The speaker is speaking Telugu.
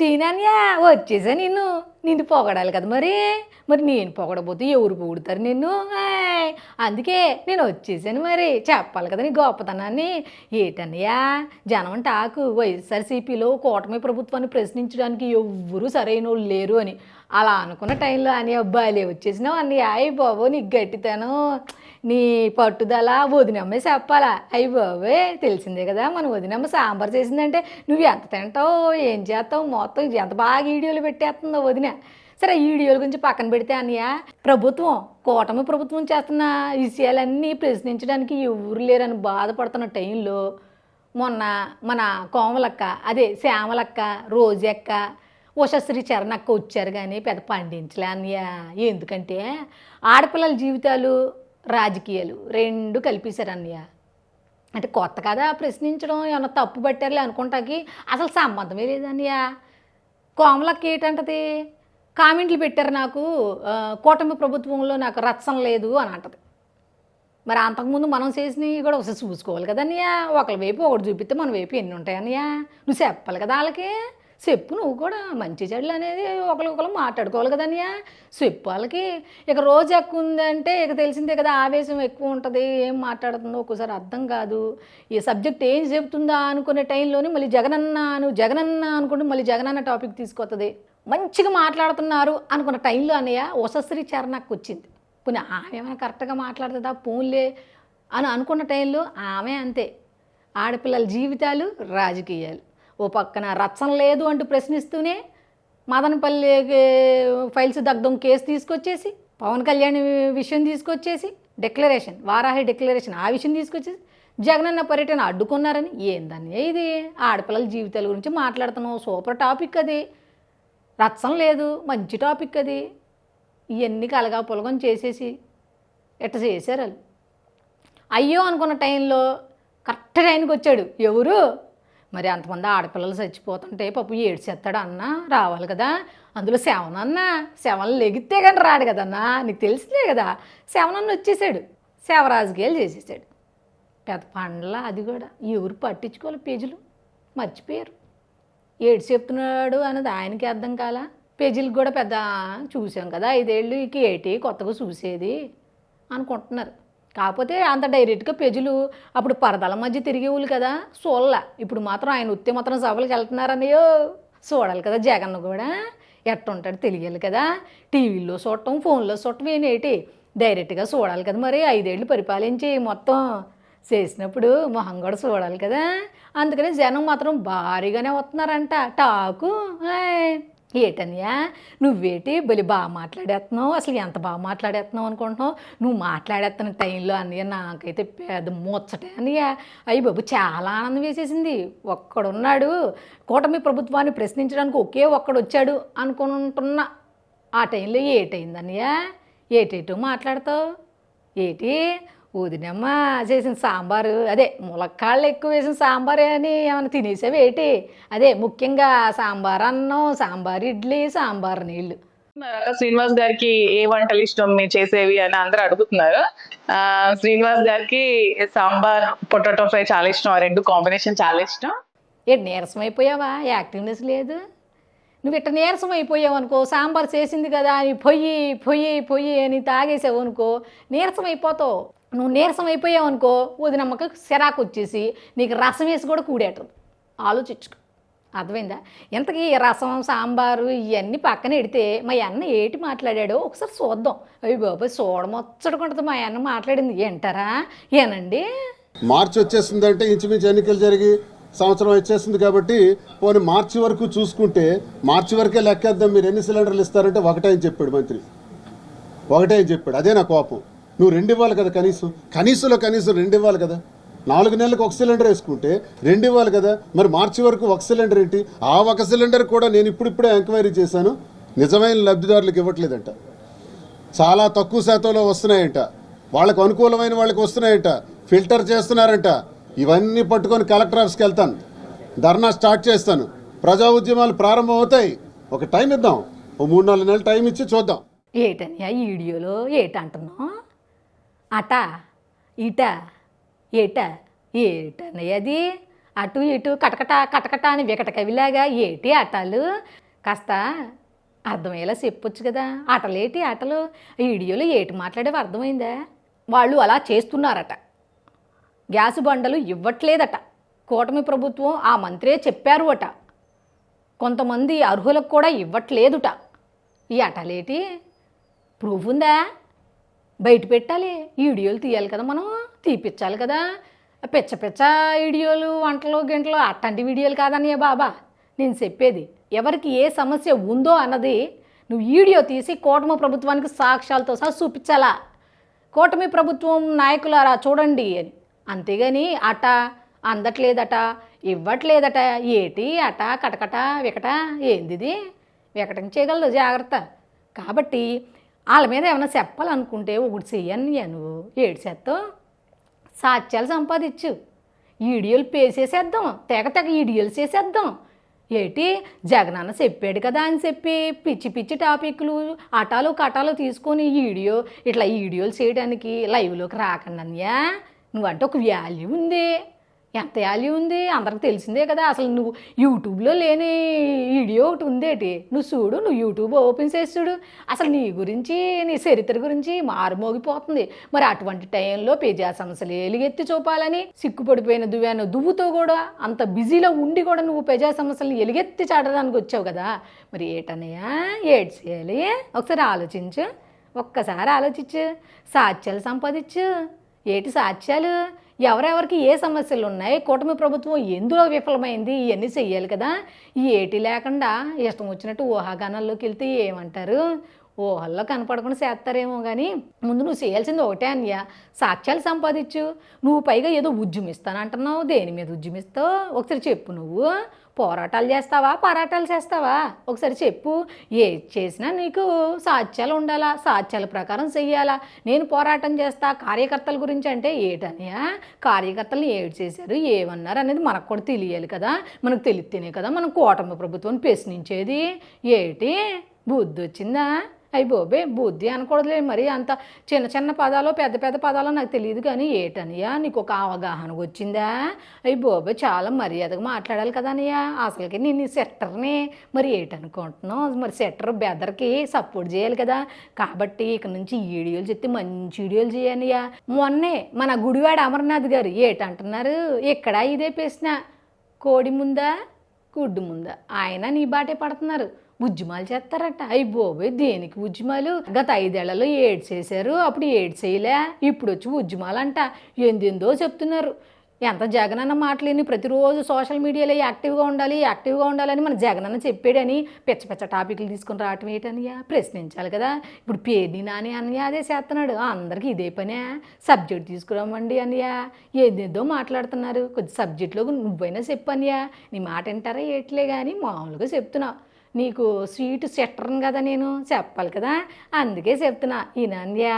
సీనాన్యా వచ్చేసా నిన్ను నిన్ను పొగడాలి కదా మరి? మరి నేను పొగడపోతే ఎవరు పొగుడుతారు నిన్ను? ఆయ్, అందుకే నేను వచ్చేసాను మరి. చెప్పాలి కదా నీ గొప్పతనాన్ని. ఏటన్నయ్యా జనం టాకు వైఎస్ఆర్సీపీలో కూటమి ప్రభుత్వాన్ని ప్రశ్నించడానికి ఎవ్వరూ సరైన వాళ్ళు లేరు అని. అలా అనుకున్న టైంలో అని అబ్బాయిలే వచ్చేసినావు అన్నయ్య. అయ్యి బాబు నీకు గట్టితనం. నీ పట్టుదల వదినమ్మే చెప్పాలా? అయ్యి బాబే తెలిసిందే కదా మన వదినమ్మ సాంబార్ చేసిందంటే నువ్వు ఎంత తింటావు? ఏం చేస్తావు? మొత్తం ఎంత బాగా వీడియోలు పెట్టేస్తుందో వదిన. సరే ఈ వీడియోల గురించి పక్కన పెడితే అన్నయ్య ప్రభుత్వం కూటమి ప్రభుత్వం చేస్తున్న విషయాలన్నీ ప్రశ్నించడానికి ఎవరు లేరని బాధపడుతున్న టైంలో మొన్న మన కోమలక్క అదే శ్యామలక్క రోజక్క ఉషశ్రీ చరణక్క వచ్చారు కానీ పెద్ద పండించలే అన్నయ్య. ఎందుకంటే ఆడపిల్లల జీవితాలు రాజకీయాలు రెండు కలిపేశారు అన్నయ్య. అంటే కొత్త కదా ప్రశ్నించడం ఏమన్నా తప్పు పట్టారులే అనుకుంటాకి అసలు సంబంధమే లేదన్నయ్య కోమలక్క ఏంటంటది? కామెంట్లు పెట్టారు నాకు కూటమి ప్రభుత్వంలో నాకు రచ్చం లేదు అని అంటది. మరి అంతకుముందు మనం చేసినవి కూడా ఒకసారి చూసుకోవాలి కదన్నయ్యా ఒకరి వైపు ఒకటి చూపిస్తే మన వైపు ఎన్ని ఉంటాయన్నయ్యా నువ్వు చెప్పాలి కదా వాళ్ళకి. చెప్పు నువ్వు కూడా మంచి చెడులు అనేది ఒకరికొకరు మాట్లాడుకోవాలి కదన్నయ్యా చెప్పు వాళ్ళకి. ఇక రోజు ఎక్కువ ఉందంటే ఇక తెలిసిందే కదా ఆవేశం ఎక్కువ ఉంటుంది ఏం మాట్లాడుతుందో ఒక్కోసారి అర్థం కాదు. ఈ సబ్జెక్ట్ ఏం చెబుతుందా అనుకునే టైంలోనే మళ్ళీ జగనన్న నువ్వు జగనన్న అనుకుంటే మళ్ళీ జగనన్న టాపిక్ తీసుకొస్తుంది మంచిగా మాట్లాడుతున్నారు అనుకున్న టైంలో అన్నయ్య ఉషశ్రీ చరణకు వచ్చింది. పోనీ ఆమె ఏమైనా కరెక్ట్గా మాట్లాడుతుందా? పోన్లే అని అనుకున్న టైంలో ఆమె అంతే. ఆడపిల్లల జీవితాలు రాజకీయాలు. ఓ పక్కన రచ్చన లేదు అంటూ ప్రశ్నిస్తూనే మదనపల్లి ఫైల్స్ దగ్ధం కేసు తీసుకొచ్చేసి పవన్ కళ్యాణ్ విషయం తీసుకొచ్చేసి డిక్లరేషన్ వారాహి డిక్లరేషన్ ఆ విషయం తీసుకొచ్చేసి జగనన్న పర్యటన అడ్డుకున్నారని. ఏందని ఇది? ఆడపిల్లల జీవితాల గురించి మాట్లాడుతున్నాం సూపర్ టాపిక్ అది. రత్సం లేదు మంచి టాపిక్ అది. ఇవన్నీ కలగా పులగం చేసేసి ఎట్ట చేశారు వాళ్ళు? అయ్యో అనుకున్న టైంలో కరెక్ట్ టైంకి వచ్చాడు. ఎవరు? మరి అంతమంది ఆడపిల్లలు చచ్చిపోతుంటే పప్పు ఏడ్చేస్తాడు అన్న రావాలి కదా. అందులో శవనన్న శవన్ లెగితే కానీ రాడు కదన్నా నీకు తెలిసిందే కదా. శవనన్న వచ్చేసాడు. శవరాజకీయాలు చేసేసాడు. పెద్ద పండ్ల అది కూడా. ఎవరు పట్టించుకోవాలి పేజీలు? మర్చిపోయారు. ఏడు చెప్తున్నాడు అన్నది ఆయనకి అర్థం కాల. పేజీలకు కూడా పెద్ద చూసాం కదా ఐదేళ్ళు ఇక ఏటి కొత్తగా చూసేది అనుకుంటున్నారు. కాకపోతే అంత డైరెక్ట్గా పెజులు అప్పుడు పరదల మధ్య తిరిగేవాళ్ళు కదా చూడాల. ఇప్పుడు మాత్రం ఆయన ఉత్తే మాత్రం సభలకు వెళ్తున్నారనియో చూడాలి కదా జగన్ కూడా. ఎట్టుంటాడు తెలియాలి కదా. టీవీలో చూడటం ఫోన్లో చూడటం ఏంటి? డైరెక్ట్గా చూడాలి కదా మరి ఐదేళ్ళు పరిపాలించి మొత్తం చేసినప్పుడు మొహం కూడా చూడాలి కదా. అందుకని జనం మాత్రం భారీగానే వస్తున్నారంట. టాకు. ఆయ్. ఏటన్యా నువ్వేటి బలి బాగా మాట్లాడేస్తున్నావు అసలు ఎంత బాగా మాట్లాడేస్తున్నావు అనుకుంటున్నావు? నువ్వు మాట్లాడేస్తున్న టైంలో అన్నయ్య నాకైతే పెద్ద ముచ్చటే అన్నయ్య. అయ్యి బాబు చాలా ఆనందం వేసేసింది. ఒక్కడున్నాడు. కూటమి ప్రభుత్వాన్ని ప్రశ్నించడానికి ఒకే ఒక్కడు వచ్చాడు అనుకుంటున్నా. ఆ టైంలో ఏటైంది అన్నయ్య ఏటేటో మాట్లాడతావు? ఏటి? వదినమ్మ చేసిన సాంబారు అదే ములక్కాళ్ళు ఎక్కువ వేసిన సాంబారే అని ఏమైనా తినేసావు ఏంటి అదే ముఖ్యంగా సాంబార్ అన్నం సాంబార్ ఇడ్లీ సాంబార్ నీళ్ళు. శ్రీనివాస్ గారికి ఏ వంటలు ఇష్టం? మీరు చేసేవి అని అందరూ అడుగుతున్నారు. ఆ, శ్రీనివాస్ గారికి సాంబార్ పొటాటో ఫ్రై చాలా ఇష్టం. ఆ రెండు కాంబినేషన్ చాలా ఇష్టం. ఏంటి నీరసం అయిపోయావా యాక్టివ్నెస్ లేదు. నువ్వు ఇట్ట నీరసం అయిపోయావు అనుకో సాంబార్ చేసింది కదా అని పొయ్యి పొయ్యి పొయ్యి అని తాగేసావు అనుకో నీరసం అయిపోతావు నువ్వు నీరసం అయిపోయావు అనుకో వదినమ్మకి సిరాకు వచ్చేసి నీకు రసం వేసి కూడా కూడేటది ఆలోచించుకో. అర్థమైందా? ఇంతకీ రసం సాంబారు ఇవన్నీ పక్కన పెడితే మా అన్న ఏటి మాట్లాడాడో ఒకసారి చూద్దాం. అయ్యి బాబాయ్ చూడమొచ్చడుకుంటుంది మా అన్న మాట్లాడింది. ఏంటారా? ఏనండి? మార్చి వచ్చేసిందంటే ఇంచుమించు ఎన్నికలు జరిగి సంవత్సరం వచ్చేసింది కాబట్టి పోనీ మార్చి వరకు చూసుకుంటే మార్చి వరకే లెక్కేద్దాం. మీరు ఎన్ని సిలిండర్లు ఇస్తారంటే ఒకటే అని చెప్పాడు మంత్రి. ఒకటే అని చెప్పాడు. అదే నా కోపం. నువ్వు రెండు ఇవ్వాలి కదా కనీసం. కనీసంలో కనీసం రెండు ఇవ్వాలి కదా. నాలుగు నెలలకు ఒక సిలిండర్ వేసుకుంటే రెండు ఇవ్వాలి కదా. మరి మార్చి వరకు ఒక సిలిండర్ ఏంటి? ఆ ఒక సిలిండర్ కూడా నేను ఇప్పుడిప్పుడే ఎంక్వైరీ చేశాను. నిజమైన లబ్ధిదారులకు ఇవ్వట్లేదంట. చాలా తక్కువ శాతంలో వస్తున్నాయంట. వాళ్ళకు అనుకూలమైన వాళ్ళకి వస్తున్నాయంట. ఫిల్టర్ చేస్తున్నారంట. ఇవన్నీ పట్టుకొని కలెక్టర్ ఆఫీస్కి వెళ్తాను. ధర్నా స్టార్ట్ చేస్తాను. ప్రజా ఉద్యమాలు ప్రారంభం అవుతాయి ఒక టైం ఇద్దాం. ఓ మూడు నాలుగు నెలలు టైం ఇచ్చి చూద్దాం. ఏటని ఈ వీడియోలో? ఏటంటున్నావు? అట ఇట ఏట ఏటని అది. అటు ఇటు కటకట కటకట అని వికట కవిలాగా ఏటి ఆటలు కాస్త అర్థమయ్యేలా చెప్పొచ్చు కదా. ఆటలేటి ఆటలు వీడియోలో ఏటి మాట్లాడేవి అర్థమైందా? వాళ్ళు అలా చేస్తున్నారట. గ్యాస్ బండలు ఇవ్వట్లేదట. కూటమి ప్రభుత్వం ఆ మంత్రే చెప్పారు అట కొంతమంది అర్హులకు కూడా ఇవ్వట్లేదుట. ఈ అటలేటి? ప్రూఫ్ ఉందా? బయట పెట్టాలి. వీడియోలు తీయాలి కదా మనం. తీపిచ్చాలి కదా. పిచ్చ పిచ్చ వీడియోలు వంటలు గింటలు అట్లాంటి వీడియోలు కాదన్నయ్య బాబా. నేను చెప్పేది ఎవరికి ఏ సమస్య ఉందో అన్నది నువ్వు వీడియో తీసి కూటమి ప్రభుత్వానికి సాక్ష్యాలతో సహా చూపించాలా. కూటమి ప్రభుత్వం నాయకులారా చూడండి అని. అంతేగాని అట అందట్లేదట ఇవ్వట్లేదట ఏటి అట కటకట వికట ఏందిది? వికటం చేయగలదు జాగ్రత్త. కాబట్టి వాళ్ళ మీద ఏమైనా చెప్పాలనుకుంటే ఒకటి చెయ్యని నువ్వు ఏడు సాక్ష్యాలు సాత్యాలు సంపాదించు. ఈడియోలు పేసేసేద్దాం. తెగ తెగ ఈడియోలు చేసేద్దాం. ఏటి జగనన్న చెప్పాడు కదా అని చెప్పి పిచ్చి పిచ్చి టాపిక్లు అటాలు కటాలు తీసుకొని ఈడియో ఇట్లా ఈడియోలు చేయడానికి లైవ్లోకి రాకండి అన్నయ్యా. నువ్వంటే ఒక వాల్యూ ఉంది. ఎంత వాల్యూ ఉంది? అందరికి తెలిసిందే కదా. అసలు నువ్వు యూట్యూబ్లో లేని వీడియో ఒకటి ఉందేటి? నువ్వు చూడు నువ్వు యూట్యూబ్ ఓపెన్ చేసి చూడు. అసలు నీ గురించి నీ చరిత్ర గురించి మారుమోగిపోతుంది మరి అటువంటి టైంలో ప్రజా సమస్యలు ఎలుగెత్తి చూపాలని సిక్కుపడిపోయిన దువ్వాను దువ్వుతో కూడా అంత బిజీలో ఉండి కూడా నువ్వు ప్రజా సమస్యలను ఎలుగెత్తి చాటడానికి వచ్చావు కదా. మరి ఏటన్నయ్యా? ఏడ్ చేయాలి? ఒకసారి ఆలోచించు. ఒక్కసారి ఆలోచించు. సాక్ష్యాలు సంపాదించు. ఏటి సాక్ష్యాలు? ఎవరెవరికి ఏ సమస్యలు ఉన్నాయి కూటమి ప్రభుత్వం ఎందులో విఫలమైంది? ఇవన్నీ చెయ్యాలి కదా. ఈ ఏటి లేకుండా ఇష్టం వచ్చినట్టు ఊహాగానాల్లోకి వెళ్తే ఏమంటారు? ఊహల్లో కనపడకుండా చేస్తారేమో కానీ ముందు నువ్వు చేయాల్సింది ఒకటే అన్య. సాక్ష్యాలు సంపాదించు. నువ్వు పైగా ఏదో ఉద్యమిస్తానంటున్నావు. దేని మీద ఉద్యమిస్తావు? ఒకసారి చెప్పు నువ్వు. పోరాటాలు చేస్తావా? పోరాటాలు చేస్తావా? ఒకసారి చెప్పు. ఏ చేసినా నీకు సాక్ష్యాలు ఉండాలా? సాక్ష్యాల ప్రకారం చెయ్యాలా? నేను పోరాటం చేస్తా. కార్యకర్తల గురించి అంటే ఏటనియా కార్యకర్తలు ఏడు చేశారు. ఏమన్నారు అనేది మనకు కూడా తెలియాలి కదా. మనకు తెలిస్తేనే కదా మనం కూటమి ప్రభుత్వం ప్రశ్నించేది. ఏటి? బుద్ధి వచ్చిందా? అయ్యి బోబే బుద్ధి అనకూడదులే. మరి అంత చిన్న చిన్న పదాలు పెద్ద పెద్ద పదాలు నాకు తెలియదు కానీ ఏటనియా? నీకు ఒక అవగాహన వచ్చిందా? అయ్యి బోబే చాలా మర్యాదగా మాట్లాడాలి కదా అన్నయ్య అసలుకి నేను ఈ సెట్టర్ని మరి ఏటనుకుంటున్నావు? మరి సెట్టర్ బెదర్కి సపోర్ట్ చేయాలి కదా. కాబట్టి ఇక నుంచి వీడియోలు చెప్తే మంచి వీడియోలు చేయనియా మొన్నే మన గుడివాడ అమర్నాథ్ గారు ఏటంటున్నారు? ఇక్కడ ఇదే పేసిన కోడి ముందా గుడ్డు ముందా? ఆయన నీ బాటే పడుతున్నారు. ఉద్యమాలు చేస్తారట. అయ్యి బోబోయ్ దేనికి ఉద్యమాలు? గత ఐదేళ్ళలో ఏడ్ చేశారు అప్పుడు ఏడ్ చేయలే ఇప్పుడు వచ్చి ఉద్యమాలంట. ఎందెందో చెప్తున్నారు. ఎంత జగనన్న మాటలేని ప్రతిరోజు సోషల్ మీడియాలో యాక్టివ్గా ఉండాలి యాక్టివ్గా ఉండాలని మన జగనన్న చెప్పాడని పిచ్చ పిచ్చ టాపిక్లు తీసుకుని రావటం ఏంటనియా ప్రశ్నించాలి కదా. ఇప్పుడు పేరుని నాని అన్నయ్య అదే చేస్తున్నాడు. అందరికీ ఇదే పనే. సబ్జెక్ట్ తీసుకురామండి అన్నయ్య. ఏదేదో మాట్లాడుతున్నారు. కొద్ది సబ్జెక్ట్లో నువ్వైనా చెప్పన్నయ్యా నీ మాట వింటారా ఏట్లే కానీ మామూలుగా చెప్తున్నావు. నీకు స్వీట్ సెట్టర్ను కదా నేను చెప్పాలి కదా? అందుకే చెప్తున్నా ఈ నాన్యా